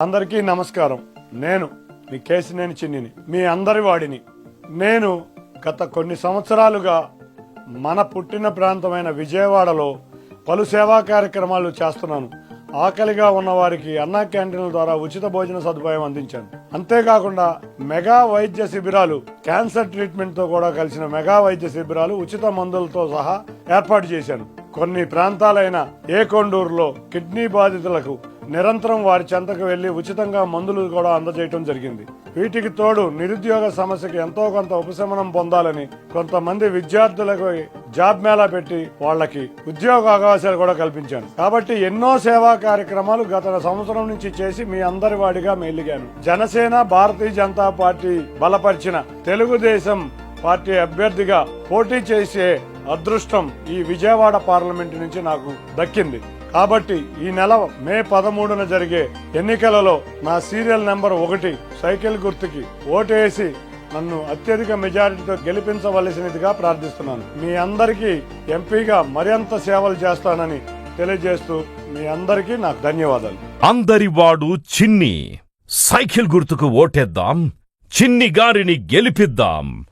అందరికీ నమస్కారం. నేను మీ కేసినేని చిన్నిని మీ అందరి వాడిని. నేను గత కొన్ని సంవత్సరాలుగా మన పుట్టిన ప్రాంతమైన విజయవాడలో పలు సేవా కార్యక్రమాలు చేస్తున్నాను. ఆకలిగా ఉన్న వారికి అన్నా క్యాంటీన్ల ద్వారా ఉచిత భోజన సదుపాయం అందించాను. అంతేకాకుండా మెగా వైద్య శిబిరాలు క్యాన్సర్ ట్రీట్మెంట్తో కూడా కలిసిన మెగా వైద్య శిబిరాలు ఉచిత మందులతో సహా ఏర్పాటు చేశాను. కొన్ని ప్రాంతాలైన ఏకొండూరులో కిడ్నీ బాధితులకు నిరంతరం వారి చెంతకు వెళ్ళి ఉచితంగా మందులు కూడా అందజేయటం జరిగింది. వీటికి తోడు నిరుద్యోగ సమస్యకి ఎంతో కొంత ఉపశమనం పొందాలని కొంతమంది విద్యార్థులకు జాబ్ మేళా పెట్టి వాళ్ళకి ఉద్యోగ అవకాశాలు కూడా కల్పించాను. కాబట్టి ఎన్నో సేవా కార్యక్రమాలు గత సంవత్సరం నుంచి చేసి మీ అందరి వాడిగా మెలిగాను. జనసేన భారతీయ జనతా పార్టీ బలపరిచిన తెలుగుదేశం పార్టీ అభ్యర్థిగా పోటీ చేసే అదృష్టం ఈ విజయవాడ పార్లమెంటు నుంచి నాకు దక్కింది. కాబట్టి ఈ నెల మే పదమూడున జరిగే ఎన్నికలలో నా సీరియల్ నెంబర్ ఒకటి సైకిల్ గుర్తుకి ఓటేసి నన్ను అత్యధిక మెజారిటీతో గెలిపించవలసినదిగా ప్రార్థిస్తున్నాను. మీ అందరికీ ఎంపీగా మరింత సేవలు చేస్తానని తెలియజేస్తూ మీ అందరికీ నాకు ధన్యవాదాలు. అందరి వాడు చిన్ని. సైకిల్ గుర్తుకు ఓటేద్దాం చిన్ని గారిని గెలిపిద్దాం.